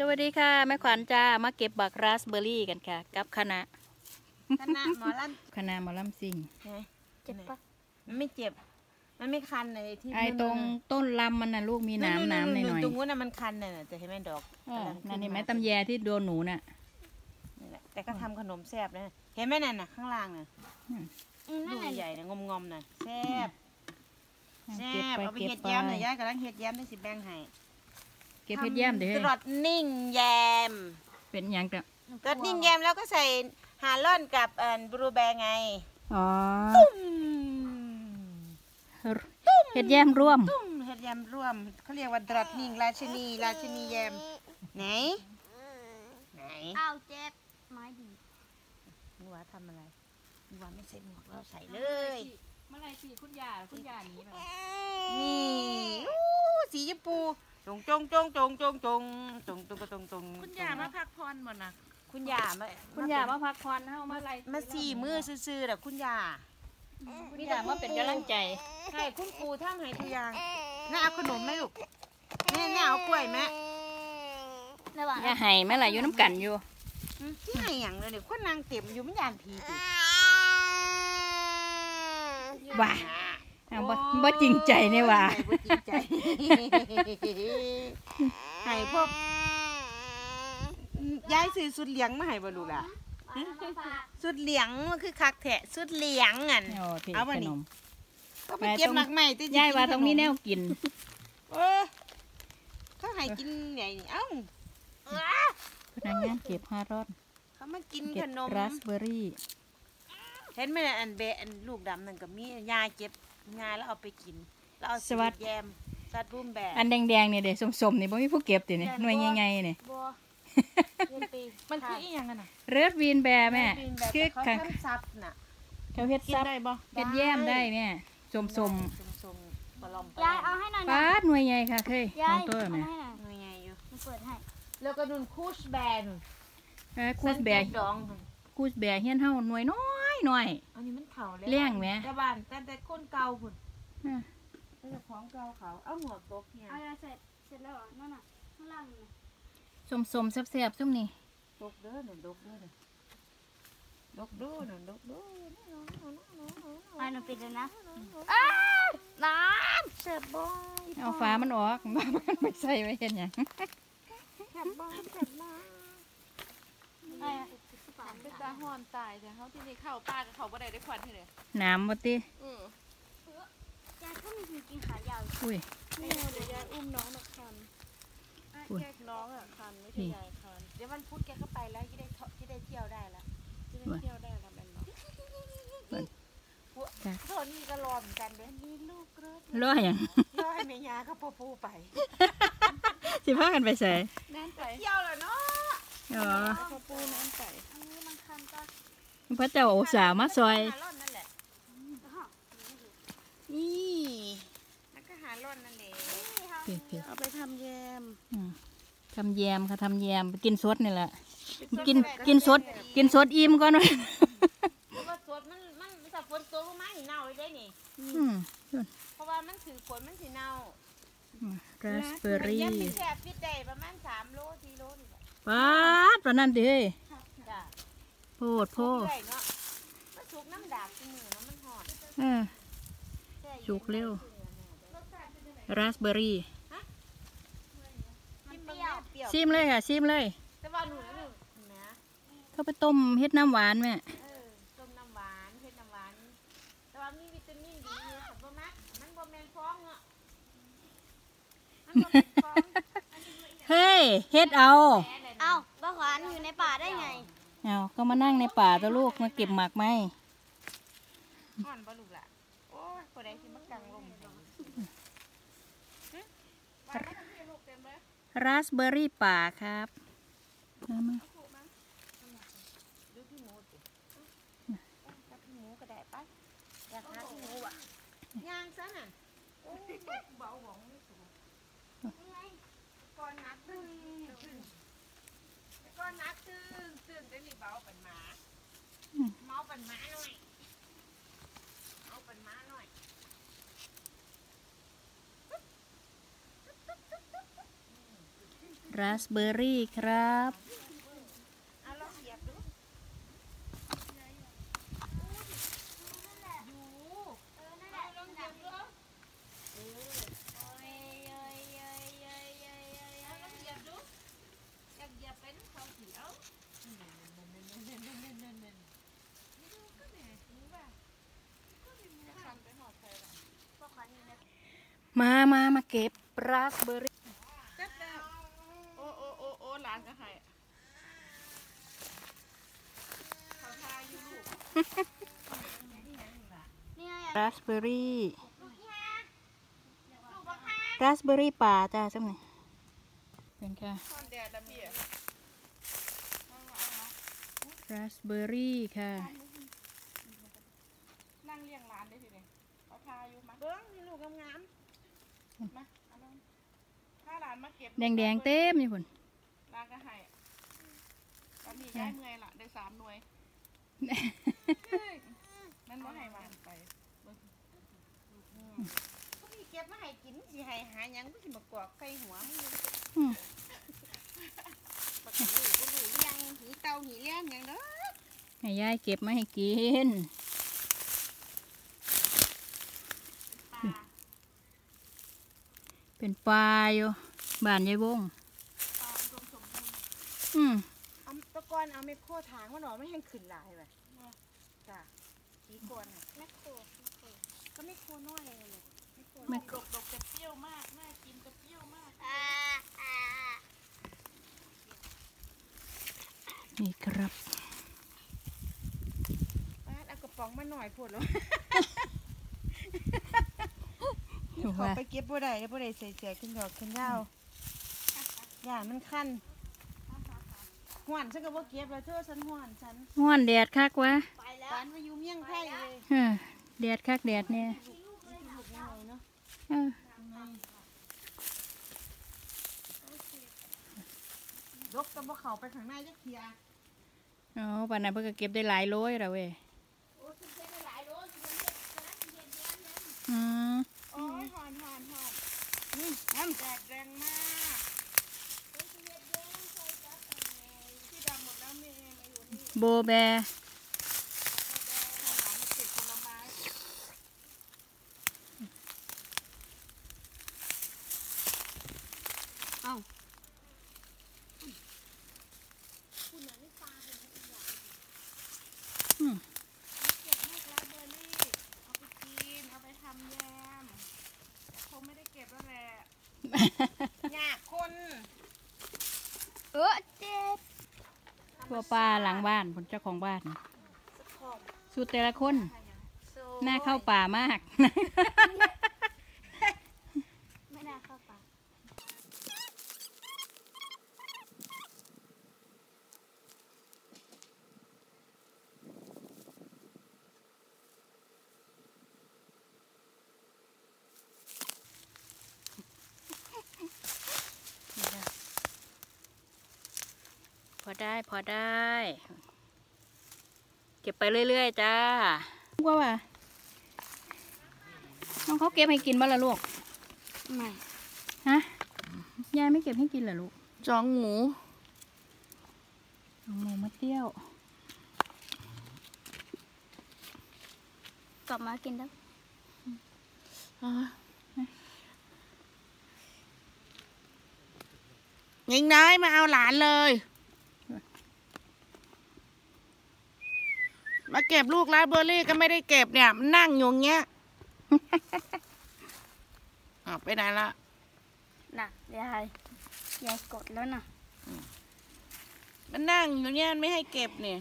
สวัสดีค่ะแม่ขวัญจ้ามาเก็บบักราสเบอร์รี่กันค่ะ กับคณะคณะหมอลคณะหมอลำซิ่งำไงเจ็บปะมันไม่เจ็บ มันไม่คันเลยที่ไอ้ตรงต้นลำมันน่ะลูกมีหน้ำน้ำหน่อยตรงนู้นน่ะมันคันน่ะแต่เห็นไหมดอกๆเออกำลังขึ้นั่นเห็นไหมาตำแยที่โดนหนูน่ะนี่แหละแต่ก็ทำขนมแซ่บนะเห็นไหมนั่นน่ะข้างล่างน่ะอืมลูกใหญ่ๆน่ะงอมๆน่ะแซ่บแซ่เก็บบไปเอาไปเก็บเฮ็ดไปแย้มหน่อยย้ายกำลังเฮ็ดแย้มได้สิแบ่งให้ เก็บเพชรแย้มเด้ตรอดนิ่งแยม เป็นหยังจ้ะตรอดนิ่งแยมแล้วก็ใส่ฮาล่อนกับเอ่อบลูแบร์ไงอ๋อตุ้มเพชรแย้มร่วมตุ้มเฮ็ดแยมร่วมเขาเรียกว่าตรอดนิ่งราชินีราชินีแยมไหนไหนอ้าวเจ็บไม้ดีนัวทำอะไรนัวไม่ใส่หมวกเราใส่เลยเมื่อไรสิคุณยาคุณยาหนีไปนี่อู้สีชมพู จงจงจงจงจงจงจงจงจงจงคุณยามาพักผ่อนบ่นะคุณยามาคุณยามาพักผ่อนเฮามาไรมาสี่มือซื่อๆแหละคุณยาคุณยามาเป็นกำลังใจใช่คุณครูทำให้ทุกอย่างน่าเอาขนมไหมลูกแม่น่าเอากล้วยไหมระหว่างอย่าให้แม่ล่ะอยู่น้ำกันอยู่อืมที่ไหนอย่างเลยเดี๋ยวคนนางเต็มอยู่ไม่ยานผีติว่าเอาบ่บ่จริงใจนี่ว่าบ่จริงใจให้พวกย้ายซื้อสุดเหลียงมาให้บ่ลูกล่ะสุดเหลียงมันคือคักแทะสุดเหลียงอะโอ้ที่เอาขมานี่นมก็ไปเก็บหมักใหม่ที่ยายว่าต้องมีแนวกินเออเขาให้กินใหญ่นี่เอ้าพนักงานเก็บห้ารอดเขามากินเก็ขบนมราสเบอร์รี่เห็นไหมน่ะอันเบะอันลูกดำนั่นก็มียายเก็บ งาแล้วเอาไปกิน แล้วเอาสวัสดีแยมสัดบุ้มแบบอันแดงๆเนี่ยเด็สมๆนี่บ่มีผู้เก็บติเนี่ยหน่วยใหญ่ๆเนี่ยบัวเงินปีมันคืออีหยังกันน่ะเรดวีนแบร์แม่คืคืออเขาข้างทำซับน่ะเขาเฮ็ดกินซับได้บ่เฮ็ดแย้มได้แม่สมสมสมปลอมปลยายอเอามให้หน่อยๆนะปาดหน่วยใหญ่ค่ะเคยขยาอยงตัวเอาแม่ให้หน่อยหน่วยใหญ่อยู่มันเปิดให้แล้วก็นุ่นคูชแบนเออคูสแบร์ดองคูสแบร์เฮียนเฮาหน่วยน้อย หน่อย อันนี้มันเถ่าแล้วเลี้ยงไหมแต่บ้านแต่แต่คนเก่าพุ่นอะแต่เจ้าของเก่าเขาเอาหมวกตกเนี่ยเอายาเสร็จเสร็จแล้วเหรอนั่นน่ะข้างล่างนี่นะสมๆแซ่บๆซุ่มนี่ตกเด้อน่ะตกเด้อน่ะตกเด้อน่ะตกเด้อไอ้หนูปิดแล้วนะอ้าวน้ำเสร็จบ้องเอาฟ้ามันออกมันไม่ใส่ไว้เฮ็ดหยังแซ่บบ้องแซ่บบ้อ งไอ้เป็นตาฮ้อนตายแต่เฮาที่นี่เข้าป่ากับเขาบ่ได้ได้ควันที่เลยน้ำบ่ติอือยายก็มีคนกินขายาวอุ้ยนี่เดี๋ยวยายอุ้มน้องมาคันอุ้ยแกน้องอะคันไม่ใช่ยายคันเดี๋ยวมันพุธแกเข้าไปแล้วที่ได้เทาะที่ได้เที่ยวได้แล้วจะได้เที่ยวได้แล้วแม่นบ่โทนี่ก็รอเหมือนกันเด้อนี่ลูกรถรอหยังรอให้แม่ยาเขาปูปูไปสิพากันไปใส่น้ำไปเที่ยวแล้วเนาะอ๋อข้าวปูน้ำไปอันนี้มันคันก็ พระเจ้าอุตส่าห์มาซอย หาร่อนนั่นแหละห่อนี่แล้วก็หาร่อนนั่นเองพี่พี่เอาไปทำแยมอืมทำแยมค่ะทำแยมไปกินสดนี่แหละ กินกินสด กินสดอิ่มก่อนหน่อยเพราะว่าสวนมันมันถ้าฝนตกลงมาหิเน่าเลยได้นี่อืมเพราะว่ามันถือฝนมันสิเน่าราสเบอร์รี่ยังมีแค่ฟิตได้ประมาณ3โล4โลนี่แหละปาดปานนั้นดิเฮ้ยจ้ะ โพดโพสุกดเรื่อยเนาะมันสุกน้ำดาบที่มือเนาะมันหอนเออแช่ย็นสุกเร็ว ราสเบอร์รี่มันเปรี้ยวเปรี้ยวซิมเลยค่ะซิมเลยแต่ว่าหนูนะหนูนะเขาไปต้มเฮ็ดน้ำหวานแม่เออต้มน้ำหวานเฮ็ดน้ำหวาน แต่ว่ามีวิตามินดีอยู่ค่ะบ่มักมันบ่แม่นฟองเนาะมันบ่เป็นฟองเฮ้ยเฮ็ดเอา เอ้าบ้าขวานอยู่ในป่าได้ไง เอาก็มานั่งในป่าตัวลูกมาเก็บหมากไม้ห่อนบ่ลูกล่ะโอ้ยผู้ใดสิมากังลมราสเบอร์รี่ป่าครับมามาดูพี่หมูสิจับพี่หมูก็ได้ปะอยากหาพี่หมูอะย่างซะน่ะโอ้ยเบาหวงไม่สูงก่อนนักตึ้งตึ้งก่อนนักตึ้งตึ้งได้นี่ เบาเป็นหมาเมาเป็นหมาหน่อยเมาเป็นหมาหน่อยรราสเบอร์รี่ครับ เอาลองเหยียบดูอยากเหยียบเป็นเขาเขียว มามามาเก็บราสเบอร์รี่จับแล้วโอ้โอ้โอ้โอ้ร้านก็ให้เขาทาอยู่ลูกราสเบอร์รี่ราสเบอร์รี่ป่าจ้าจังไหนเป็นค่ะทอนแดดละพี่ราสเบอร์รี่ค่ะนั่งเลี้ยงร้านได้ทีนี้เขาทาอยู่มาเบิ้งนี่ลูกงาม มาเอาลงถ้าร้านมาเก็บแดงแดงๆเต็มอยู่พุ่นร้านก็ให้ตอนนี้ย้ายเมื่อยละได้สามหน่วยนั่นว่าให้มาไปๆเขามีเก็บมาให้กินสิให้หาหยังก็สิมากอกใส่หัวมึงอืมบักหนูบ่รู้เลี้ยงหีเตาหีเลี้ยงหยังเด้อให้ยายเก็บมาให้กิน ปลา เป็นปลาอยู่บ้านยายวงปลาอุดมสมบูรณ์อืมเอาตะกอนเอาเม็ดโคถางมันออกไม่ให้ขึ้นหลายเลยจ้ะสีกวนน่ะแม่โคแม่โคก็ไม่โคน้อยเลยเนี่ยไม่โคไม่ดกดกจะเปรี้ยวมากน่ากินจะเปรี้ยวมากอ่าอ่านี่ครับป้าดเอากระป๋องมาหน่อยพูดแล้ว ถูกขอว่าไปเก็บบ่ได้แล้วบ่ได้ใส่แจกขึ้นดอกขึ้นดาวอย่ามันคันหวานฉันก็บ่เก็บแล้วเธอฉันหวานฉันห้อนแดดคักวะไปแล้วปานมาอยู่เมี่ยงไทยเลยเออแดดคักแดดเนี่ยลูกน้อยเนาะเออดกก็บ่เข้าไปข้างในจักเทียอ๋อป่านนั้นเพิ่นก็เก็บได้หลายโลยแล้วเว้ยอืมโอ้ยหอนหอนหอนน้ำแดดแรงมากที่ดำหมดแล้วเมย์มาอยู่นี่โบแบ ข้าวหลามมาเก็บผลไม้ เอ้า อืม เก็บลูกราสเบอร์รี่เอาไปกินเอาไปทำแยมแต่คงไม่ได้เก็บแล้วแหละ ยากคน เออเจ็บ ทั่ วป้าหลังบ้านผลเจ้าของบ้าน สุดแต่ละคนหน้าเข้าป่ามาก ไม่น่าเข้าปาก พอ ได้พอได้ เก็บไปเรื่อยๆจ้าว่าว่าน้องเขาเก็บให้กินบ้างละลูก ไม่ฮะยายไม่เก็บให้กินเหรอลูกจองหมูเอาหมูมาเตี้ยว กลับมากินแล้วยิงน้อยมาเอาหลานเลย มา เก็บลูกราสเบอร์รี่ก็ไม่ได้เก็บเนี่ยมันนั่งอยู่อย่างเงี้ยอ้าวไปไหนละน่ะยายยายกดแล้วน่ะมันนั่งอยู่เนี่ยมันไม่ให้เก็บเนี่ยย